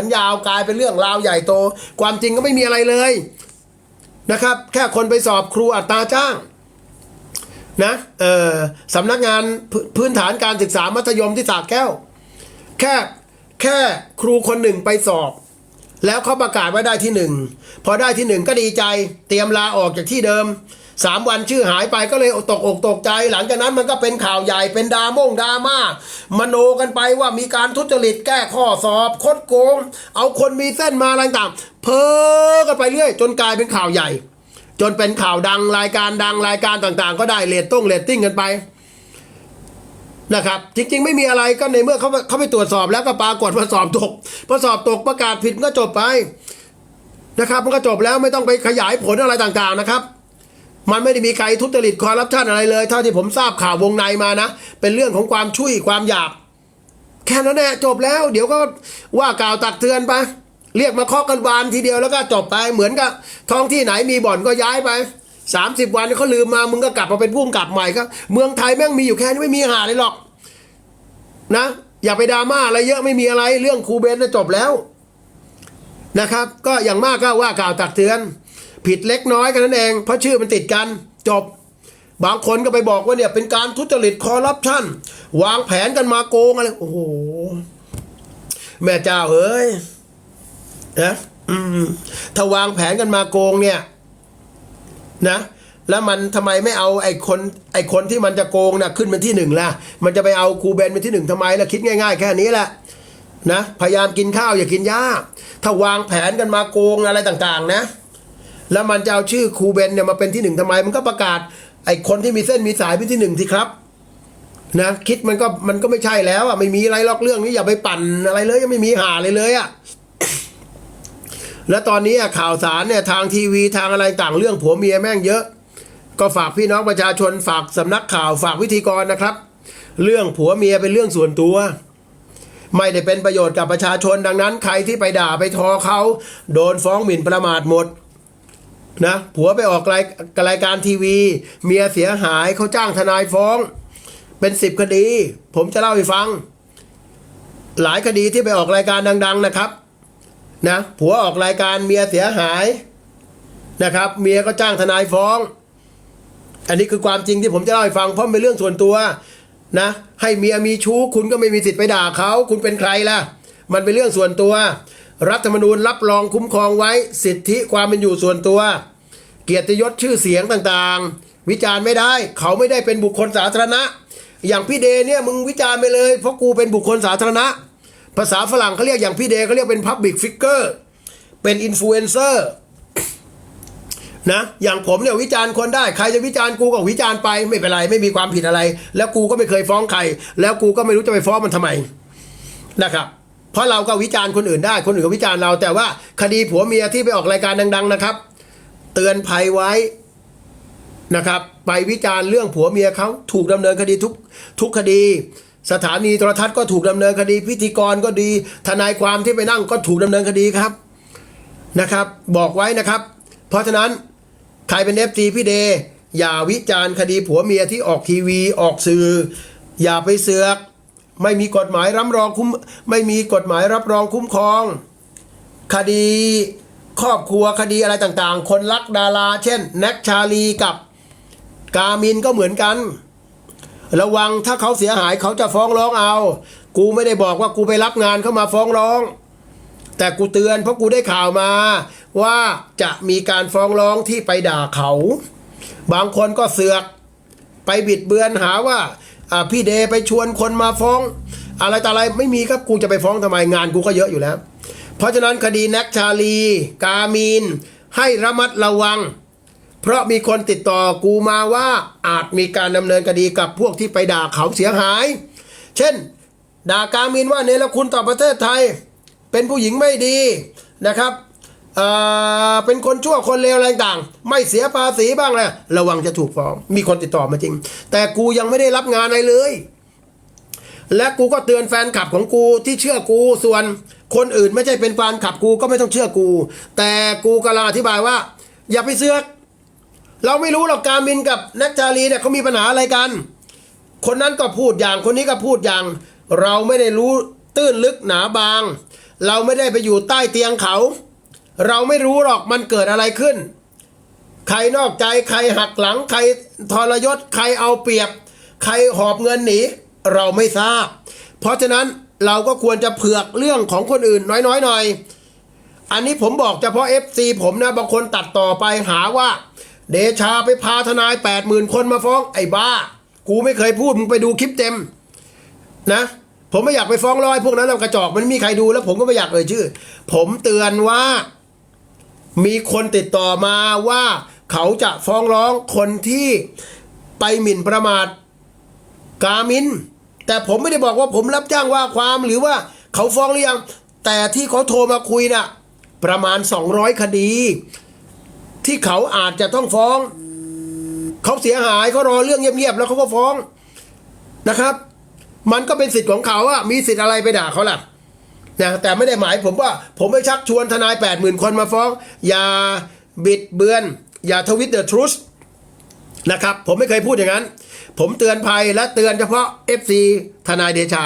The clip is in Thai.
สัญญาวกลายเป็นเรื่องราวใหญ่โต ความจริงก็ไม่มีอะไรเลยนะครับ แค่คนไปสอบครูอัตราจ้างนะเออสำนักงานพพื้นฐานการศึกษามัธยมที่สระแก้ว แค่แค่ครูคนหนึ่งไปสอบ แล้วเขาประกาศว่าได้ที่หนึ่งพอได้ที่หนึ่งก็ดีใจ เตรียมลาออกจากที่เดิม สามวันชื่อหายไปก็เลยตกอกตกใจ หลังจากนั้นมันก็เป็นข่าวใหญ่เป็นดราม่งดราม่ามโนกันไปว่ามีการทุจริตแก้ข้อสอบ คดโกง เอาคนมีเส้นมาอะไรต่างเพ้อกันไปเรื่อย จนกลายเป็นข่าวใหญ่ จนเป็นข่าวดังรายการดังรายการต่างๆ ก็ได้เรตต้งเรตติ้งกันไปนะครับจริงๆ ไม่มีอะไรก็ในเมื่อเขาเขาไปตรวจสอบแล้วก็ปรากฏว่าสอบตกพอสอบตกประกาศผิดก็จบไปนะครับมันก็จบแล้วไม่ต้องไปขยายผลอะไรต่างๆนะครับ มันไม่ได้มีใครทุจริตคอร์รัปชันอะไรเลยเท่าที่ผมทราบข่าววงในมานะ เป็นเรื่องของความช่วยความอยากแค่นั้นแหละจบแล้ว เดี๋ยวก็ว่ากล่าวตักเตือนไป เรียกมาเคาะกันวานทีเดียวแล้วก็จบไปเหมือนกับท้องที่ไหนมีบ่อนก็ย้ายไปสามสิบวันเขาลืมมามึงก็กลับมาเป็นผู้กำกับใหม่ครับเมืองไทยแม่งมีอยู่แค่นี้ไม่มีหาเลยหรอก นะ อย่าไปดราม่าอะไรเยอะไม่มีอะไรเรื่องครูเบนจะจบแล้วนะครับ ก็อย่างมากก็ว่ากล่าวตักเตือน ผิดเล็กน้อยกันนั่นเองเพราะชื่อมันติดกันจบบางคนก็ไปบอกว่าเนี่ยเป็นการทุจริตคอร์รัปชันวางแผนกันมาโกงอะไรโอ้โห แม่เจ้าเอ้ยนะถ้าวางแผนกันมาโกงเนี่ย นะ แล้วมันทำไมไม่เอาไอ้คนไอ้คนที่มันจะโกงนะขึ้นเป็นที่หนึ่งล่ะ มันจะไปเอาครูเบนเป็นที่หนึ่งทำไมล่ะคิดง่ายๆ แค่นี้แหละนะพยายามกินข้าวอย่ากินหญ้าถ้าวางแผนกันมาโกงอะไรต่าง ๆ นะ แล้วมันจะเอาชื่อครูเบนเนี่ยมาเป็นที่หนึ่งทำไม มันก็ประกาศไอ้คนที่มีเส้นมีสายเป็นที่หนึ่งสิครับนะคิดมันก็มันก็ไม่ใช่แล้วอะไม่มีอะไรหรอกเรื่องนี้อย่าไปปั่นอะไรเลยยังไม่มีหาเลยเลยอะแล้วตอนนี้ข่าวสารเนี่ยทางทีวีทางอะไรต่างเรื่องผัวเมียแม่งเยอะ ก็ฝากพี่น้องประชาชนฝากสำนักข่าวฝากวิธีกรนะครับ เรื่องผัวเมียเป็นเรื่องส่วนตัว ไม่ได้เป็นประโยชน์กับประชาชนดังนั้น ใครที่ไปด่าไปทอเขาโดนฟ้องหมิ่นประมาทหมด นะผัวไปออกรายรายการทีวี เมียเสียหายเขาจ้างทนายฟ้อง เป็นสิบคดี ผมจะเล่าให้ฟัง หลายคดีที่ไปออกรายการดัง ๆนะครับ นะผัวออกรายการเมียเสียหายนะครับ เมียก็จ้างทนายฟ้อง อันนี้คือความจริงที่ผมจะเล่าให้ฟังเพราะเป็นเรื่องส่วนตัวนะ ให้เมียมีชู้คุณก็ไม่มีสิทธิ์ไปด่าเขาคุณเป็นใครล่ะ มันเป็นเรื่องส่วนตัว รัฐธรรมนูญรับรองคุ้มครองไว้สิทธิความเป็นอยู่ส่วนตัว เกียรติยศชื่อเสียงต่างๆ วิจารณ์ไม่ได้ เขาไม่ได้เป็นบุคคลสาธารณะ อย่างพี่เดเนี่ยมึงวิจารณ์ไปเลย เพราะกูเป็นบุคคลสาธารณะ ภาษาฝรั่งเขาเรียกอย่างพี่เดเขาเรียกเป็น Public Figure เป็นอินฟลูเอนเซอร์นะอย่างผมเนี่ยวิจารณ์คนได้ใครจะวิจารณ์กูก็วิจารณ์ไปไม่เป็นไรไม่มีความผิดอะไร แล้วกูก็ไม่เคยฟ้องใคร แล้วกูก็ไม่รู้จะไปฟ้องมันทำไมนะครับ เพราะเราก็วิจารณ์คนอื่นได้ คนอื่นก็วิจารณ์เรา แต่ว่าคดีผัวเมียที่ไปออกรายการดัง ๆ นะครับ เตือนภัยไว้นะครับ ไปวิจารณ์เรื่องผัวเมียเขาถูกดำเนินคดีทุกทุกคดี สถานีโทรทัศน์ก็ถูกดำเนินคดี พิธีกรก็ดี ทนายความที่ไปนั่งก็ถูกดำเนินคดีครับนะครับ บอกไว้นะครับ เพราะฉะนั้นใครเป็นเอฟซีพี่เดย์อย่าวิจารณ์คดีผัวเมียที่ออกทีวีออกสื่อ อย่าไปเสือก ไม่มีกฎหมายรับรองคุ้มไม่มีกฎหมายรับรองคุ้มครอง คดีครอบครัวคดีอะไรต่างๆ คนรักดารา เช่นแน็กชาลีกับกามินก็เหมือนกัน ระวังถ้าเขาเสียหายเขาจะฟ้องร้องเอา กูไม่ได้บอกว่ากูไปรับงานเข้ามาฟ้องร้อง แต่กูเตือนเพราะกูได้ข่าวมา ว่าจะมีการฟ้องร้องที่ไปด่าเขา บางคนก็เสือก ไปบิดเบือนหาว่าอ่า พี่เดไปชวนคนมาฟ้อง อะไรต่ออะไรไม่มีครับกูจะไปฟ้องทำไมงานกูก็เยอะอยู่แล้ว เพราะฉะนั้นคดีแน็กชาลี กามีน ให้ระมัดระวัง เพราะมีคนติดต่อกูมาว่าอาจมีการดำเนินคดีกับพวกที่ไปด่าเขาเสียหาย เช่น ด่ากามินว่าเนรคุณต่อประเทศไทย เป็นผู้หญิงไม่ดีนะครับ เป็นคนชั่วคนเลวอะไรต่าง ไม่เสียภาษีบ้างเลยระวังจะถูกฟ้อง มีคนติดต่อมาจริง แต่กูยังไม่ได้รับงานอะไรเลย และกูก็เตือนแฟนคลับของกูที่เชื่อกูส่วนคนอื่นไม่ใช่เป็นแฟนคลับกูก็ไม่ต้องเชื่อกู แต่กูกำลังอธิบายว่า อย่าไปเสือกเราไม่รู้หรอกการมินกับนักจารีเนี่ยเขามีปัญหาอะไรกัน คนนั้นก็พูดอย่างคนนี้ก็พูดอย่าง เราไม่ได้รู้ตื้นลึกหนาบาง เราไม่ได้ไปอยู่ใต้เตียงเขา เราไม่รู้หรอกมันเกิดอะไรขึ้น ใครนอกใจใครหักหลัง ใครทรยศ ใครเอาเปรียบ ใครหอบเงินหนีเราไม่ทราบ เพราะฉะนั้นเราก็ควรจะเผือกเรื่องของคนอื่นน้อยๆหน่อยอันนี้ผมบอกเฉพาะ FC ผมนะบางคนตัดต่อไปหาว่า เดชาไปพาทนาย 8 0,000 คนมาฟ้องไอ้บ้า กูไม่เคยพูดมึงไปดูคลิปเต็มนะผมไม่อยากไปฟ้องร้อยพวกนั้นเรากระจอกมันม่มีใครดูแล้วผมก็ไม่อยากเอ่ยชื่อ ผมเตือนว่า มีคนติดต่อมาว่าเขาจะฟ้องร้องคนที่ไปหมิ่นประมาทกามิน แต่ผมไม่ได้บอกว่าผมรับจ้างว่าความหรือว่าเขาฟ้องหรือยัง แต่ที่เขาโทรมาคุยน่ะประมาณ 200 คดี ที่เขาอาจจะต้องฟ้อง เขาเสียหายเขารอเรื่องเงียบๆแล้วเขาก็ฟ้องนะครับ มันก็เป็นสิทธิ์ของเขาอะมีสิทธิ์อะไรไปด่าเขาล่ะ นะแต่ไม่ได้หมายผมว่าผมไปชักชวนทนายแปดหมื่นคนมาฟ้อง อย่าบิดเบือน อย่าทวิตเดอะทรูสนะครับ ผมไม่เคยพูดอย่างนั้น ผมเตือนภัยและเตือนเฉพาะ FC ทนายเดชา